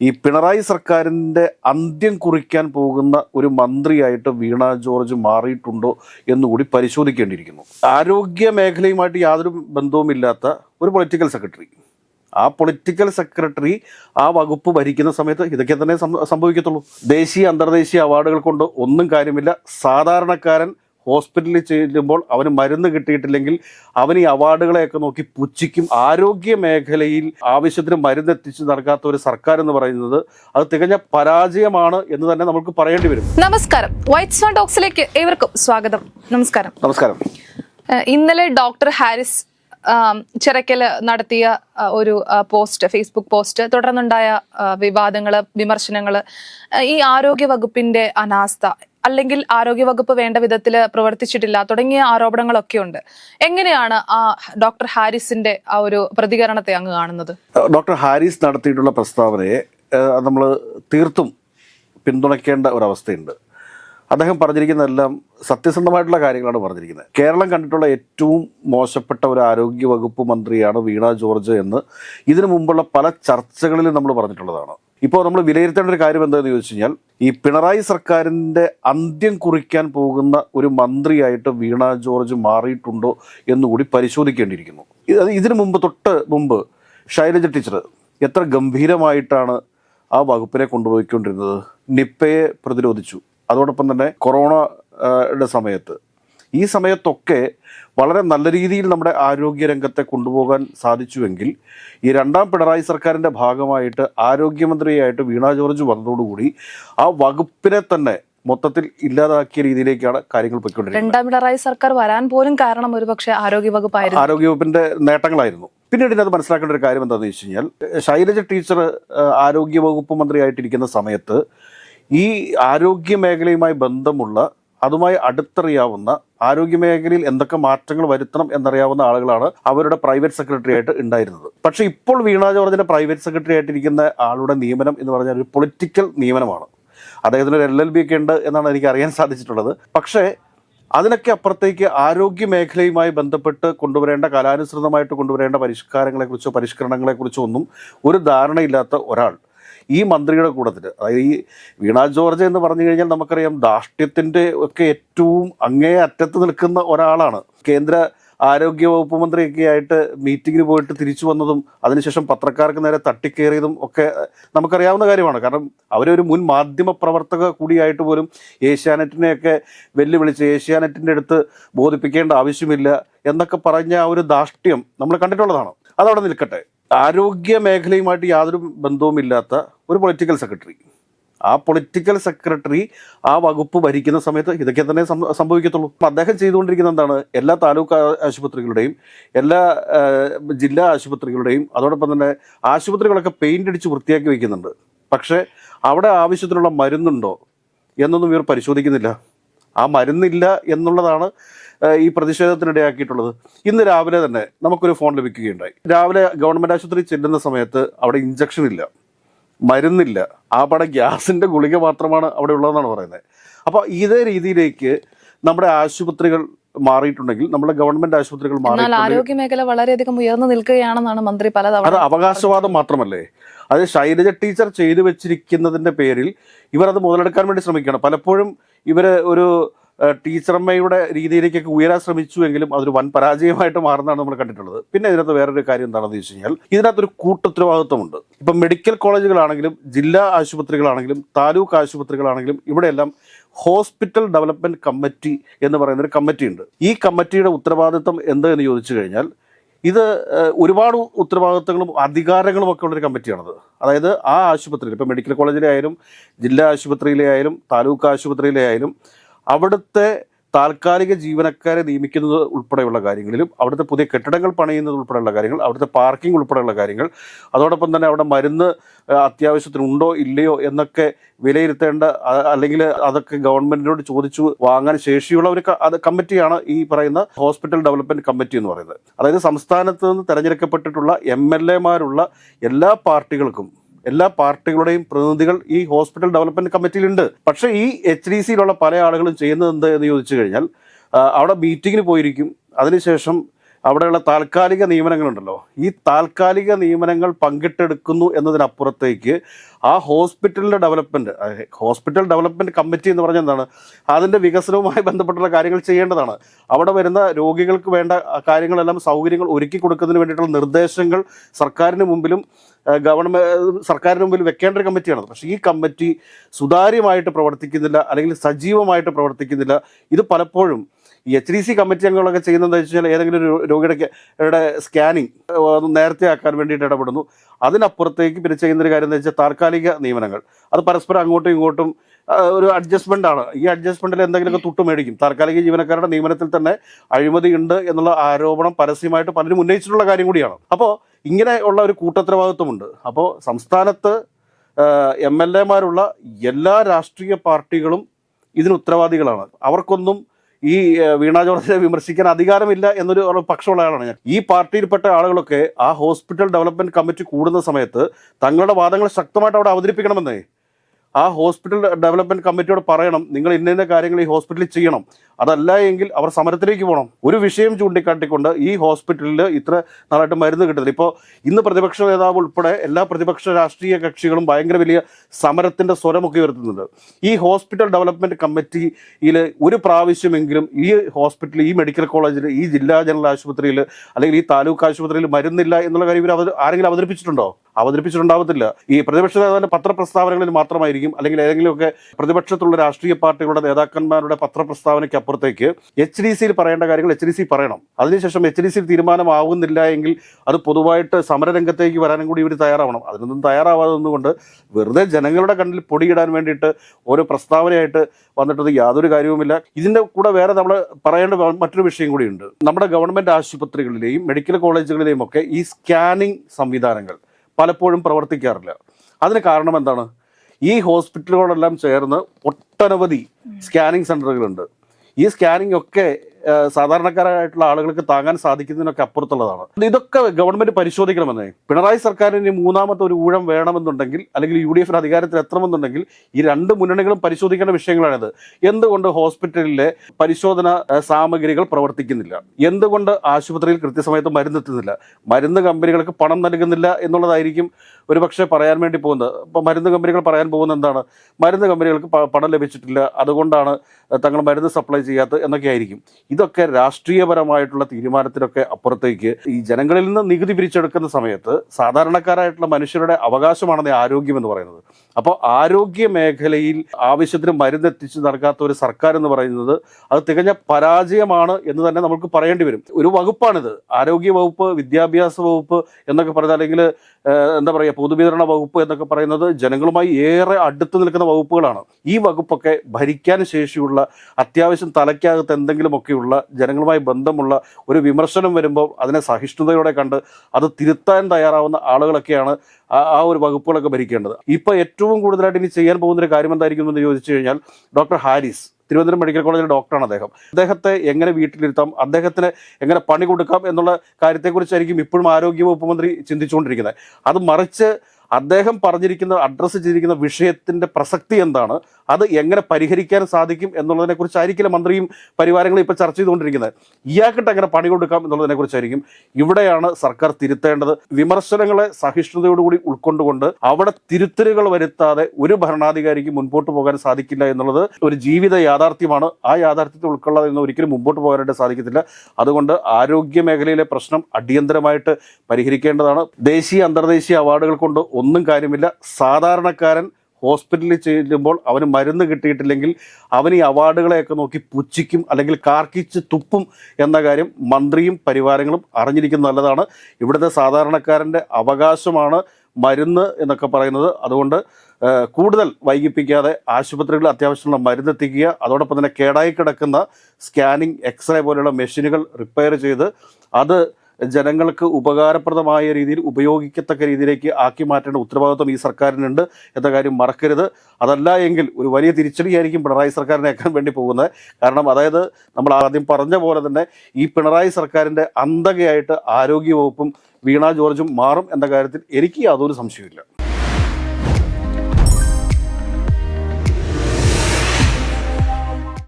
ഈ പിണറായി സർക്കാരിന്റെ അന്ത്യം കുറിക്കാൻ പോകുന്ന ഒരു മന്ത്രിയായിട്ട് വീണ ജോർജ് മാറിയിട്ടുണ്ടോ എന്നുകൂടി പരിശോധിക്കേണ്ടിയിരിക്കുന്നു. ആരോഗ്യ മേഖലയുമായിട്ട് യാതൊരു ബന്ധവുമില്ലാത്ത ഒരു പൊളിറ്റിക്കൽ സെക്രട്ടറി ആ പൊളിറ്റിക്കൽ സെക്രട്ടറി ആ വകുപ്പ് ഭരിക്കുന്ന സമയത്ത് ഇതൊക്കെ തന്നെ സംഭവിക്കത്തുള്ളൂ. ദേശീയ അന്തർദേശീയ അവാർഡുകൾ കൊണ്ട് ഒന്നും കാര്യമില്ല. സാധാരണക്കാരൻ ഹോസ്പിറ്റലിൽ ചെല്ലുമ്പോൾ അവന് മരുന്ന് കിട്ടിയിട്ടില്ലെങ്കിൽ അവൻ ഈ അവാർഡുകളെയൊക്കെ നോക്കി പുച്ഛിക്കും. ആരോഗ്യ മേഖലയിൽ ആവശ്യത്തിന് മരുന്ന് എത്തിച്ചു നൽകാത്ത ഒരു സർക്കാർ എന്ന് പറയുന്നത് അത് തികഞ്ഞ പരാജയമാണ് എന്ന് തന്നെ നമുക്ക് പറയേണ്ടി വരും. നമസ്കാരം. വൈറ്റ് സ്വാൻ ടോക്സിലേക്ക് ഏവർക്കും സ്വാഗതം. നമസ്കാരം. നമസ്കാരം. ഇന്നലെ ഡോക്ടർ ഹാരിസ് ചിറയ്ക്കൽ നടത്തിയ ഒരു പോസ്റ്റ് ഫേസ്ബുക്ക് പോസ്റ്റ് തുടർന്നുണ്ടായ വിവാദങ്ങൾ വിമർശനങ്ങൾ ഈ ആരോഗ്യ വകുപ്പിന്റെ അനാസ്ഥ അല്ലെങ്കിൽ ആരോഗ്യവകുപ്പ് വേണ്ട വിധത്തിൽ പ്രവർത്തിച്ചിട്ടില്ല തുടങ്ങിയ ആരോപണങ്ങളൊക്കെ ഉണ്ട് എങ്ങനെയാണ് ആ ഡോക്ടർ ഹാരിസിന്റെ ആ ഒരു പ്രതികരണത്തെ അങ്ങ് കാണുന്നത്? ഡോക്ടർ ഹാരിസ് നടത്തിയിട്ടുള്ള പ്രസ്താവനയെ നമ്മൾ തീർത്തും പിന്തുണയ്ക്കേണ്ട ഒരവസ്ഥയുണ്ട്. അദ്ദേഹം പറഞ്ഞിരിക്കുന്നതെല്ലാം സത്യസന്ധമായിട്ടുള്ള കാര്യങ്ങളാണ് പറഞ്ഞിരിക്കുന്നത്. കേരളം കണ്ടിട്ടുള്ള ഏറ്റവും മോശപ്പെട്ട ഒരു ആരോഗ്യ വകുപ്പ് മന്ത്രിയാണ് വീണ ജോർജ് എന്ന് ഇതിനു മുമ്പുള്ള പല ചർച്ചകളിലും നമ്മൾ പറഞ്ഞിട്ടുള്ളതാണ്. ഇപ്പോൾ നമ്മൾ വിലയിരുത്തേണ്ട ഒരു കാര്യം എന്താണെന്ന് ചോദിച്ചു കഴിഞ്ഞാൽ ഈ പിണറായി സർക്കാരിന്റെ അന്ത്യം കുറിക്കാൻ പോകുന്ന ഒരു മന്ത്രിയായിട്ട് വീണ ജോർജ് മാറിയിട്ടുണ്ടോ എന്നുകൂടി പരിശോധിക്കേണ്ടിയിരിക്കുന്നു. ഇത് ഇതിനു മുമ്പ് തൊട്ട് മുമ്പ് ശൈലജ ടീച്ചർ എത്ര ഗംഭീരമായിട്ടാണ് ആ വകുപ്പിനെ കൊണ്ടുപോയിക്കൊണ്ടിരുന്നത്? നിപ്പയെ പ്രതിരോധിച്ചു. അതോടൊപ്പം തന്നെ കൊറോണയുടെ സമയത്ത് ഈ സമയത്തൊക്കെ വളരെ നല്ല രീതിയിൽ നമ്മുടെ ആരോഗ്യ രംഗത്തെ കൊണ്ടുപോകാൻ സാധിച്ചുവെങ്കിൽ ഈ രണ്ടാം പിണറായി സർക്കാരിന്റെ ഭാഗമായിട്ട് ആരോഗ്യമന്ത്രിയായിട്ട് വീണ ജോർജ് വന്നതോടുകൂടി ആ വകുപ്പിനെ തന്നെ മൊത്തത്തിൽ ഇല്ലാതാക്കിയ രീതിയിലേക്കാണ് കാര്യങ്ങൾ പോയിക്കൊണ്ടിരിക്കുന്നത്. രണ്ടാം പിണറായി സർക്കാർ വരാൻ പോലും കാരണം ഒരുപക്ഷെ ആരോഗ്യ വകുപ്പായിരുന്നു. ആരോഗ്യവകുപ്പിന്റെ നേട്ടങ്ങളായിരുന്നു. പിന്നീട് ഇതിനകത്ത് മനസ്സിലാക്കേണ്ട ഒരു കാര്യം എന്താണെന്ന് വെച്ച് കഴിഞ്ഞാൽ ശൈലജ ടീച്ചർ ആരോഗ്യ വകുപ്പ് മന്ത്രിയായിട്ടിരിക്കുന്ന സമയത്ത് ഈ ആരോഗ്യ മേഖലയുമായി ബന്ധമുള്ള അതുമായി അടുത്തറിയാവുന്ന ആരോഗ്യ മേഖലയിൽ എന്തൊക്കെ മാറ്റങ്ങൾ വരുത്തണം എന്നറിയാവുന്ന ആളുകളാണ് അവരുടെ പ്രൈവറ്റ് സെക്രട്ടറി ആയിട്ട് ഉണ്ടായിരുന്നത്. പക്ഷെ ഇപ്പോൾ വീണ ജോർജിന്റെ പ്രൈവറ്റ് സെക്രട്ടറി ആയിട്ടിരിക്കുന്ന ആളുടെ നിയമനം എന്ന് പറഞ്ഞാൽ ഒരു പൊളിറ്റിക്കൽ നിയമനമാണ്. അദ്ദേഹത്തിന് ഒരു എൽ എൽ ബി ഒക്കെ ഉണ്ട് എന്നാണ് എനിക്ക് അറിയാൻ സാധിച്ചിട്ടുള്ളത്. പക്ഷേ അതിനൊക്കെ അപ്പുറത്തേക്ക് ആരോഗ്യ മേഖലയുമായി ബന്ധപ്പെട്ട് കൊണ്ടുവരേണ്ട കാലാനുസൃതമായിട്ട് കൊണ്ടുവരേണ്ട പരിഷ്കാരങ്ങളെക്കുറിച്ചോ പരിഷ്കരണങ്ങളെക്കുറിച്ചോ ഒന്നും ഒരു ധാരണയില്ലാത്ത ഒരാൾ ഈ മന്ത്രിയുടെ കൂട്ടത്തിൽ അതായത് ഈ വീണ ജോർജ് എന്ന് പറഞ്ഞു കഴിഞ്ഞാൽ നമുക്കറിയാം ധാർഷ്ട്യത്തിന്റെ ഒക്കെ ഏറ്റവും അങ്ങേ അറ്റത്ത് നിൽക്കുന്ന ഒരാളാണ്. കേന്ദ്ര ആരോഗ്യ വകുപ്പ് മന്ത്രിയൊക്കെ ആയിട്ട് മീറ്റിങ്ങിന് പോയിട്ട് തിരിച്ചു വന്നതും അതിനുശേഷം പത്രക്കാർക്ക് നേരെ തട്ടിക്കേറിയതും ഒക്കെ നമുക്കറിയാവുന്ന കാര്യമാണ്. കാരണം അവരൊരു മുൻ മാധ്യമ പ്രവർത്തക കൂടിയായിട്ട് പോലും ഏഷ്യാനെറ്റിനെയൊക്കെ വെല്ലുവിളിച്ച് ഏഷ്യാനെറ്റിന്റെ അടുത്ത് ബോധിപ്പിക്കേണ്ട ആവശ്യമില്ല എന്നൊക്കെ പറഞ്ഞ ആ ഒരു ധാർഷ്ട്യം നമ്മൾ കണ്ടിട്ടുള്ളതാണ്. അതവിടെ നിൽക്കട്ടെ. ആരോഗ്യ മേഖലയുമായിട്ട് യാതൊരു ബന്ധവുമില്ലാത്ത ഒരു പൊളിറ്റിക്കൽ സെക്രട്ടറി ആ പൊളിറ്റിക്കൽ സെക്രട്ടറി ആ വകുപ്പ് ഭരിക്കുന്ന സമയത്ത് ഇതൊക്കെ തന്നെ സംഭവിക്കത്തുള്ളൂ. അപ്പം അദ്ദേഹം ചെയ്തുകൊണ്ടിരിക്കുന്ന എന്താണ്? എല്ലാ താലൂക്ക് ആശുപത്രികളുടെയും എല്ലാ ജില്ലാ ആശുപത്രികളുടെയും അതോടൊപ്പം തന്നെ ആശുപത്രികളൊക്കെ പെയിന്റ് അടിച്ച് വൃത്തിയാക്കി വയ്ക്കുന്നുണ്ട് പക്ഷേ അവിടെ ആവശ്യത്തിനുള്ള മരുന്നുണ്ടോ എന്നൊന്നും ഇവർ പരിശോധിക്കുന്നില്ല. ആ മരുന്നില്ല എന്നുള്ളതാണ് ഈ പ്രതിഷേധത്തിനിടയാക്കിയിട്ടുള്ളത്. ഇന്ന് രാവിലെ തന്നെ നമുക്കൊരു ഫോൺ ലഭിക്കുകയുണ്ടായി. രാവിലെ ഗവൺമെന്റ് ആശുപത്രി ചെല്ലുന്ന സമയത്ത് അവിടെ ഇഞ്ചക്ഷൻ ഇല്ല. മരുന്നില്ല. ആ പട ഗ്യാസിന്റെ ഗുളിക മാത്രമാണ് അവിടെ ഉള്ളതെന്നാണ് പറയുന്നത്. അപ്പോൾ ഇതേ രീതിയിലേക്ക് നമ്മുടെ ആശുപത്രികൾ മാറിയിട്ടുണ്ടെങ്കിൽ നമ്മുടെ ഗവൺമെന്റ് ആശുപത്രികൾ മാറി ആരോഗ്യ മേഖല വളരെയധികം ഉയർന്നു നിൽക്കുകയാണെന്നാണ് മന്ത്രി അത് പലതവണ അവകാശവാദം മാത്രമല്ലേ? അത് ശൈലജ ടീച്ചർ ചെയ്തു വെച്ചിരിക്കുന്നതിന്റെ പേരിൽ ഇവർ അത് മുതലെടുക്കാൻ വേണ്ടി ശ്രമിക്കുകയാണ്. പലപ്പോഴും ഇവർ ഒരു ഏഹ്, ടീച്ചറമ്മയുടെ രീതിയിലേക്കൊക്കെ ഉയരാൻ ശ്രമിച്ചു എങ്കിലും അതൊരു വൻ പരാജയമായിട്ട് മാറുന്നതാണ് നമ്മൾ കണ്ടിട്ടുള്ളത്. പിന്നെ ഇതിനകത്ത് വേറൊരു കാര്യം എന്താണെന്ന് വെച്ച് കഴിഞ്ഞാൽ ഇതിനകത്തൊരു കൂട്ടുത്തരവാദിത്വമുണ്ട്. ഇപ്പം മെഡിക്കൽ കോളേജുകളാണെങ്കിലും ജില്ലാ ആശുപത്രികളാണെങ്കിലും താലൂക്ക് ആശുപത്രികളാണെങ്കിലും ഇവിടെയെല്ലാം ഹോസ്പിറ്റൽ ഡെവലപ്മെന്റ് കമ്മിറ്റി എന്ന് പറയുന്ന ഒരു കമ്മിറ്റിയുണ്ട്. ഈ കമ്മിറ്റിയുടെ ഉത്തരവാദിത്വം എന്ത് എന്ന് ചോദിച്ചു കഴിഞ്ഞാൽ ഇത് ഒരുപാട് ഉത്തരവാദിത്തങ്ങളും അധികാരങ്ങളും ഒക്കെ ഉള്ളൊരു കമ്മിറ്റിയാണത്. അതായത് ആ ആശുപത്രിയിൽ ഇപ്പോൾ മെഡിക്കൽ കോളേജിലെ ആയാലും ജില്ലാ ആശുപത്രിയിലെ ആയാലും താലൂക്ക് ആശുപത്രിയിലെ ആയാലും അവിടുത്തെ താൽക്കാലിക ജീവനക്കാരെ നിയമിക്കുന്നത് ഉൾപ്പെടെയുള്ള കാര്യങ്ങളിലും അവിടുത്തെ പുതിയ കെട്ടിടങ്ങൾ പണിയുന്നത് ഉൾപ്പെടെയുള്ള കാര്യങ്ങൾ അവിടുത്തെ പാർക്കിംഗ് ഉൾപ്പെടെയുള്ള കാര്യങ്ങൾ അതോടൊപ്പം തന്നെ അവിടെ മരുന്ന് അത്യാവശ്യത്തിനുണ്ടോ ഇല്ലയോ എന്നൊക്കെ വിലയിരുത്തേണ്ട അല്ലെങ്കിൽ അതൊക്കെ ഗവൺമെന്റിനോട് ചോദിച്ചു വാങ്ങാൻ ശേഷിയുള്ള ഒരു കമ്മിറ്റിയാണ് ഈ പറയുന്ന ഹോസ്പിറ്റൽ ഡെവലപ്മെന്റ് കമ്മിറ്റി എന്ന് പറയുന്നത്. അതായത് സംസ്ഥാനത്ത് നിന്ന് തെരഞ്ഞെടുക്കപ്പെട്ടിട്ടുള്ള എം എല്ലാ പാർട്ടികൾക്കും എല്ലാ പാർട്ടികളുടെയും പ്രതിനിധികൾ ഈ ഹോസ്പിറ്റൽ ഡെവലപ്മെന്റ് കമ്മിറ്റിയിലുണ്ട്. പക്ഷേ ഈ എച്ച് ഡി സിയിലുള്ള പല ആളുകളും ചെയ്യുന്നത് എന്ത് എന്ന് ചോദിച്ചു കഴിഞ്ഞാൽ അവിടെ മീറ്റിങ്ങിന് പോയിരിക്കും. അതിനുശേഷം അവിടെയുള്ള താൽക്കാലിക നിയമനങ്ങളുണ്ടല്ലോ. ഈ താൽക്കാലിക നിയമനങ്ങൾ പങ്കിട്ടെടുക്കുന്നു എന്നതിനപ്പുറത്തേക്ക് ആ ഹോസ്പിറ്റലിന്റെ ഡെവലപ്മെന്റ് ഹോസ്പിറ്റൽ ഡെവലപ്മെന്റ് കമ്മിറ്റി എന്ന് പറഞ്ഞാൽ എന്താണ്? അതിന്റെ വികസനവുമായി ബന്ധപ്പെട്ടുള്ള കാര്യങ്ങൾ ചെയ്യേണ്ടതാണ്. അവിടെ വരുന്ന രോഗികൾക്ക് വേണ്ട കാര്യങ്ങളെല്ലാം സൗകര്യങ്ങൾ ഒരുക്കി കൊടുക്കുന്നതിന് വേണ്ടിയിട്ടുള്ള നിർദ്ദേശങ്ങൾ സർക്കാരിന് മുമ്പിലും ഗവൺമെന്റ് സർക്കാരിന് മുമ്പിൽ വെക്കേണ്ട ഒരു കമ്മിറ്റിയാണ്. പക്ഷേ ഈ കമ്മിറ്റി സുതാര്യമായിട്ട് പ്രവർത്തിക്കുന്നില്ല അല്ലെങ്കിൽ സജീവമായിട്ട് പ്രവർത്തിക്കുന്നില്ല. ഇത് പലപ്പോഴും ഈ എച്ച് ഡി സി കമ്മിറ്റി അംഗങ്ങളൊക്കെ ചെയ്യുന്നത് വെച്ച് കഴിഞ്ഞാൽ ഏതെങ്കിലും ഒരു രോഗിയുടെ സ്കാനിങ് നേരത്തെ ആക്കാൻ വേണ്ടിയിട്ട് ഇടപെടുന്നു. അതിനപ്പുറത്തേക്ക് പിന്നെ ചെയ്യുന്നൊരു കാര്യം എന്ന് വെച്ചാൽ താൽക്കാലിക നിയമനങ്ങൾ. അത് പരസ്പരം അങ്ങോട്ടും ഇങ്ങോട്ടും ഒരു അഡ്ജസ്റ്റ്മെന്റ് ആണ്. ഈ അഡ്ജസ്റ്റ്മെന്റിൽ എന്തെങ്കിലുമൊക്കെ തുട്ട് മേടിക്കും. താൽക്കാലിക ജീവനക്കാരുടെ നിയമനത്തിൽ തന്നെ അഴിമതി ഉണ്ട് എന്നുള്ള ആരോപണം പരസ്യമായിട്ട് പലരും ഉന്നയിച്ചിട്ടുള്ള കാര്യം കൂടിയാണ്. അപ്പോൾ ഇങ്ങനെ ഉള്ള ഒരു കൂട്ടത്തരവാദിത്വമുണ്ട്. അപ്പോൾ സംസ്ഥാനത്ത് എം എൽ എമാരുള്ള എല്ലാ രാഷ്ട്രീയ പാർട്ടികളും ഇതിന് ഉത്തരവാദികളാണ്. അവർക്കൊന്നും ഈ വീണാ ജോർജിനെ വിമർശിക്കാൻ അധികാരമില്ല എന്നൊരു പക്ഷമുള്ള ആളാണ് ഞാൻ. ഈ പാർട്ടിയിൽപ്പെട്ട ആളുകളൊക്കെ ആ ഹോസ്പിറ്റൽ ഡെവലപ്മെന്റ് കമ്മിറ്റി കൂടുന്ന സമയത്ത് തങ്ങളുടെ വാദങ്ങൾ ശക്തമായിട്ട് അവിടെ അവതരിപ്പിക്കണമെന്നേ ആ ഹോസ്പിറ്റൽ ഡെവലപ്മെന്റ് കമ്മിറ്റിയോട് പറയണം നിങ്ങൾ ഇന്ന ഇന്ന കാര്യങ്ങൾ ഈ ഹോസ്പിറ്റലിൽ ചെയ്യണം. അതല്ല എങ്കിൽ അവർ സമരത്തിലേക്ക് പോകണം. ഒരു വിഷയം ചൂണ്ടിക്കാട്ടിക്കൊണ്ട് ഈ ഹോസ്പിറ്റലിൽ ഇത്ര നാളായിട്ട് മരുന്ന് കിട്ടുന്നില്ല. ഇപ്പോൾ ഇന്ന് പ്രതിപക്ഷ നേതാവ് ഉൾപ്പെടെ എല്ലാ പ്രതിപക്ഷ രാഷ്ട്രീയ കക്ഷികളും ഭയങ്കര വലിയ സമരത്തിന്റെ സ്വരമൊക്കെ ഉയർത്തുന്നുണ്ട്. ഈ ഹോസ്പിറ്റൽ ഡെവലപ്മെന്റ് കമ്മിറ്റിയിൽ ഒരു പ്രാവശ്യമെങ്കിലും ഈ ഹോസ്പിറ്റൽ ഈ മെഡിക്കൽ കോളേജിൽ ഈ ജില്ലാ ജനറൽ ആശുപത്രിയിൽ അല്ലെങ്കിൽ ഈ താലൂക്ക് ആശുപത്രിയിൽ മരുന്നില്ല എന്നുള്ള കാര്യം ഇവർ ആരെങ്കിലും അവതരിപ്പിച്ചിട്ടുണ്ടോ? അവതരിപ്പിച്ചിട്ടുണ്ടാവത്തില്ല. ഈ പ്രതിപക്ഷ നേതാവിന്റെ പത്രപ്രസ്താവനകളിൽ മാത്രമായിരിക്കും അല്ലെങ്കിൽ ഏതെങ്കിലുമൊക്കെ പ്രതിപക്ഷത്തുള്ള രാഷ്ട്രീയ പാർട്ടികളുടെ നേതാക്കന്മാരുടെ പത്രപ്രസ്താവനയ്ക്ക് അപ്പുറത്തേക്ക് എച്ച് ഡി സിയിൽ പറയേണ്ട കാര്യങ്ങൾ എച്ച് ഡി സി പറയണം. അതിനുശേഷം എച്ച് ഡി സിയിൽ തീരുമാനമാവുന്നില്ല എങ്കിൽ അത് പൊതുവായിട്ട് സമരരംഗത്തേക്ക് വരാനും കൂടി ഇവർ തയ്യാറാവണം. അതിനൊന്നും തയ്യാറാവാതെന്നുകൊണ്ട് വെറുതെ ജനങ്ങളുടെ കണ്ണിൽ പൊടിയിടാൻ വേണ്ടിയിട്ട് ഓരോ പ്രസ്താവനയായിട്ട് വന്നിട്ടത് യാതൊരു കാര്യവുമില്ല. ഇതിന്റെ കൂടെ വേറെ നമ്മൾ പറയേണ്ട മറ്റൊരു വിഷയം കൂടിയുണ്ട്. നമ്മുടെ ഗവൺമെന്റ് ആശുപത്രികളിലെയും മെഡിക്കൽ കോളേജുകളിലെയും ഒക്കെ ഈ സ്കാനിങ് സംവിധാനങ്ങൾ പലപ്പോഴും പ്രവർത്തിക്കാറില്ല. അതിന് കാരണം എന്താണ്? ഈ ഹോസ്പിറ്റലുകളെല്ലാം ചേർന്ന് ഒട്ടനവധി സ്കാനിങ് സെന്ററുകളുണ്ട് ഈ സ്കാനിങ് ഒക്കെ സാധാരണക്കാരായിട്ടുള്ള ആളുകൾക്ക് താങ്ങാൻ സാധിക്കുന്നതിനൊക്കെ അപ്പുറത്തുള്ളതാണ്. ഇതൊക്കെ ഗവൺമെന്റ് പരിശോധിക്കണമെന്നേ പിണറായി സർക്കാരിന് മൂന്നാമത്തെ ഒരു ഊഴം വേണമെന്നുണ്ടെങ്കിൽ അല്ലെങ്കിൽ യു ഡി എഫിന് അധികാരത്തിൽ എത്തണമെന്നുണ്ടെങ്കിൽ ഈ രണ്ട് മുന്നണികളും പരിശോധിക്കേണ്ട വിഷയങ്ങളാണിത്. എന്തുകൊണ്ട് ഹോസ്പിറ്റലിലെ പരിശോധന സാമഗ്രികൾ പ്രവർത്തിക്കുന്നില്ല? എന്തുകൊണ്ട് ആശുപത്രിയിൽ കൃത്യസമയത്ത് മരുന്ന് എത്തുന്നില്ല? മരുന്ന് കമ്പനികൾക്ക് പണം നൽകുന്നില്ല എന്നുള്ളതായിരിക്കും ഒരുപക്ഷെ പറയാൻ വേണ്ടി പോകുന്നത്. അപ്പോൾ മരുന്ന് കമ്പനികൾ പറയാൻ പോകുന്നത് എന്താണ്? മരുന്ന് കമ്പനികൾക്ക് പണം ലഭിച്ചിട്ടില്ല. അതുകൊണ്ടാണ് തങ്ങൾ മരുന്ന് സപ്ലൈ ചെയ്യാത്തത് എന്നൊക്കെ ആയിരിക്കും. ഇതൊക്കെ രാഷ്ട്രീയപരമായിട്ടുള്ള തീരുമാനത്തിനൊക്കെ അപ്പുറത്തേക്ക് ഈ ജനങ്ങളിൽ നിന്ന് നികുതി പിരിച്ചെടുക്കുന്ന സമയത്ത് സാധാരണക്കാരായിട്ടുള്ള മനുഷ്യരുടെ അവകാശമാണെന്ന് ഈ ആരോഗ്യം എന്ന് പറയുന്നത്. അപ്പോൾ ആരോഗ്യ മേഖലയിൽ ആവശ്യത്തിന് മരുന്ന് എത്തിച്ചു നൽകാത്ത ഒരു സർക്കാർ എന്ന് പറയുന്നത് അത് തികഞ്ഞ പരാജയമാണ് എന്ന് തന്നെ നമുക്ക് പറയേണ്ടി വരും. ഒരു വകുപ്പാണിത്. ആരോഗ്യ വകുപ്പ് വിദ്യാഭ്യാസ വകുപ്പ് എന്നൊക്കെ പറയുന്നത് അല്ലെങ്കിൽ എന്താ പറയുക പൊതുവിതരണ വകുപ്പ് എന്നൊക്കെ പറയുന്നത് ജനങ്ങളുമായി ഏറെ അടുത്ത് നിൽക്കുന്ന വകുപ്പുകളാണ്. ഈ വകുപ്പൊക്കെ ഭരിക്കാൻ ശേഷിയുള്ള അത്യാവശ്യം തലയ്ക്കകത്ത് എന്തെങ്കിലുമൊക്കെയുള്ള ജനങ്ങളുമായി ബന്ധമുള്ള ഒരു വിമർശനം വരുമ്പോൾ അതിനെ സഹിഷ്ണുതയോടെ കണ്ട് അത് തിരുത്താൻ തയ്യാറാവുന്ന ആളുകളൊക്കെയാണ് ആ ഒരു വകുപ്പുകളൊക്കെ ഭരിക്കേണ്ടത്. ഇപ്പോൾ ഏറ്റവും കൂടുതലായിട്ട് ഇനി ചെയ്യാൻ പോകുന്ന ഒരു കാര്യം എന്തായിരിക്കും എന്ന് ചോദിച്ചു കഴിഞ്ഞാൽ ഡോക്ടർ ഹാരിസ് തിരുവനന്തപുരം മെഡിക്കൽ കോളേജിലെ ഡോക്ടറാണ് അദ്ദേഹം. അദ്ദേഹത്തെ എങ്ങനെ വീട്ടിലിരുത്താം അദ്ദേഹത്തിന് എങ്ങനെ പണി കൊടുക്കാം എന്നുള്ള കാര്യത്തെക്കുറിച്ചായിരിക്കും ഇപ്പോഴും ആരോഗ്യവകുപ്പ് മന്ത്രി ചിന്തിച്ചുകൊണ്ടിരിക്കുന്നത്. അത് മറിച്ച് അദ്ദേഹം പറഞ്ഞിരിക്കുന്ന അഡ്രസ്സ് ചെയ്തിരിക്കുന്ന വിഷയത്തിന്റെ പ്രസക്തി എന്താണ്? അത് എങ്ങനെ പരിഹരിക്കാൻ സാധിക്കും എന്നുള്ളതിനെ കുറിച്ചായിരിക്കില്ല മന്ത്രിയും പരിവാരങ്ങളും ഇപ്പോൾ ചർച്ച ചെയ്തുകൊണ്ടിരിക്കുന്നത്. ഇയാൾക്കിട്ട് എങ്ങനെ പണി കൊടുക്കാം എന്നുള്ളതിനെ കുറിച്ചായിരിക്കും ഇവിടെയാണ് സർക്കാർ തിരുത്തേണ്ടത്. വിമർശനങ്ങളെ സഹിഷ്ണുതയോടുകൂടി ഉൾക്കൊണ്ടുകൊണ്ട് അവിടെ തിരുത്തലുകൾ വരുത്താതെ ഒരു ഭരണാധികാരിക്ക് മുൻപോട്ട് പോകാൻ സാധിക്കില്ല എന്നുള്ളത് ഒരു ജീവിത യാഥാർത്ഥ്യമാണ്. ആ യാഥാർത്ഥ്യത്തെ ഉൾക്കൊള്ളാതെ നിന്ന് ഒരിക്കലും മുമ്പോട്ട് പോകാനായിട്ട് സാധിക്കത്തില്ല. അതുകൊണ്ട് ആരോഗ്യ മേഖലയിലെ പ്രശ്നം അടിയന്തരമായിട്ട് പരിഹരിക്കേണ്ടതാണ്. ദേശീയ അന്തർദേശീയ അവാർഡുകൾ കൊണ്ട് ഒന്നും കാര്യമില്ല. സാധാരണക്കാരൻ ഹോസ്പിറ്റലിൽ ചെല്ലുമ്പോൾ അവന് മരുന്ന് കിട്ടിയിട്ടില്ലെങ്കിൽ അവൻ ഈ അവാർഡുകളെയൊക്കെ നോക്കി പുച്ഛിക്കും അല്ലെങ്കിൽ കാർക്കിച്ച് തുപ്പും എന്ന കാര്യം മന്ത്രിയും പരിവാരങ്ങളും അറിഞ്ഞിരിക്കുന്നത് നല്ലതാണ്. ഇവിടുത്തെ സാധാരണക്കാരന്റെ അവകാശമാണ് മരുന്ന് എന്നൊക്കെ പറയുന്നത്. അതുകൊണ്ട് കൂടുതൽ വൈകിപ്പിക്കാതെ ആശുപത്രികളിൽ അത്യാവശ്യമുള്ള മരുന്ന് എത്തിക്കുക. അതോടൊപ്പം തന്നെ കേടായി കിടക്കുന്ന സ്കാനിങ് എക്സ്റേ പോലെയുള്ള മെഷീനുകൾ റിപ്പയർ ചെയ്ത് അത് ജനങ്ങൾക്ക് ഉപകാരപ്രദമായ രീതിയിൽ ഉപയോഗിക്കത്തക്ക രീതിയിലേക്ക് ആക്കി മാറ്റേണ്ട ഉത്തരവാദിത്വം ഈ സർക്കാരിനുണ്ട് എന്ന കാര്യം മറക്കരുത്. അതല്ല എങ്കിൽ ഒരു വലിയ തിരിച്ചടിയായിരിക്കും പിണറായി സർക്കാരിനെ ഏക്കാൻ വേണ്ടി പോകുന്നത്. കാരണം അതായത് നമ്മൾ ആദ്യം പറഞ്ഞ പോലെ തന്നെ ഈ പിണറായി സർക്കാരിന്റെ അന്തകയായിട്ട് ആരോഗ്യവകുപ്പും വീണ ജോർജും മാറും എന്ന കാര്യത്തിൽ എനിക്ക് യാതൊരു സംശയമില്ല